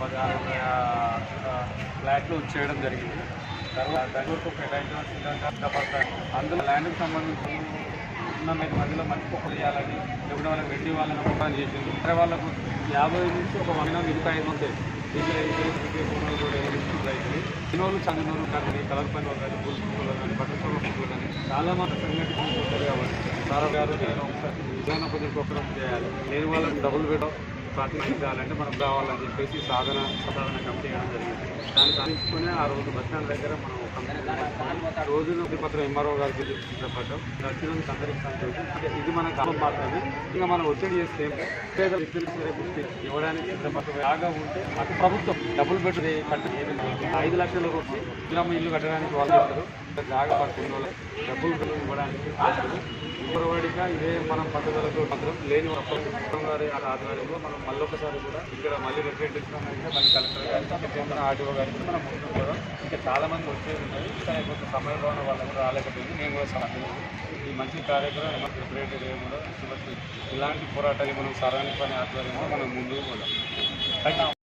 పదహారు ఫ్లాట్లు చేయడం జరిగింది. తర్వాత బెంగళూరుకు కేటాయించిన అందులో ల్యాండ్కి సంబంధించి ఉన్న మీద మధ్యలో మంచి కుక్కలు చేయాలని లేకుంటే వాళ్ళకి వెండి వాళ్ళని ఒకటి చేసింది. ఇతర వాళ్ళకు యాభై నుంచి ఒక వంద మిగతా ఐదు ఉంటాయి దీంట్లో కూడా రైతులు చిన్నోళ్ళు చందనోళ్ళు కానీ కలర్ పని వాళ్ళు కానీ పులుసు పువ్వులు కానీ బట్టల పువ్వులు కానీ చాలా మంది సంఘటన కాబట్టి సార్ గారు నేను ఒకసారి విధాన పొద్దుకు ఒకరం చేయాలి. నేను వాళ్ళకి డబ్బులు పెట్టడం ప్రాతినిధ్యం మనం కావాలని చెప్పేసి సాధన సాధన కమిటీ చేయడం జరిగింది. దాన్ని సాధించుకునే ఆ రోజు బస్ స్టాండ్ దగ్గర మనం ఒక కమిటీ రోజు పత్రం ఎంఆర్ఓ గారికి సిద్ధపడ్డాం వచ్చినందుకు అందరికి సంతోషం. ఇది మన కాలం మాత్రమే. ఇంకా మనం ఒత్తిడి చేస్తే పేద వ్యక్తులకు రేపు ఇవ్వడానికి బాగా ఉంటే అటు ప్రభుత్వం డబ్బులు పెట్టి కట్టి ఐదు లక్షల రూపాయలు గ్రామ ఇల్లు కట్టడానికి వాళ్ళు చేస్తారు జాగా డబ్బులు ఇవ్వడానికి చేస్తారు. ఇదే మనం పట్టుదలతో మాత్రం లేని గారి ఆధ్వర్యంలో మనం మళ్ళొకసారి కూడా ఇక్కడ మళ్ళీ రిప్రజెంటేషన్ మళ్ళీ కలెక్టర్ గారికి ఆర్టీఓ గారికి మనం ముందు కూడా ఇంకా చాలా మంది వచ్చేది ఉన్నాయి కానీ కొంత సమయం రావడం కూడా రాలేకపోయింది నేను కూడా ఈ మంచి కార్యక్రమం మనకు ఇలాంటి పోరాటాలు మనం సరైన పని ఆధ్వర్యంలో మనం ముందుకు పోదాం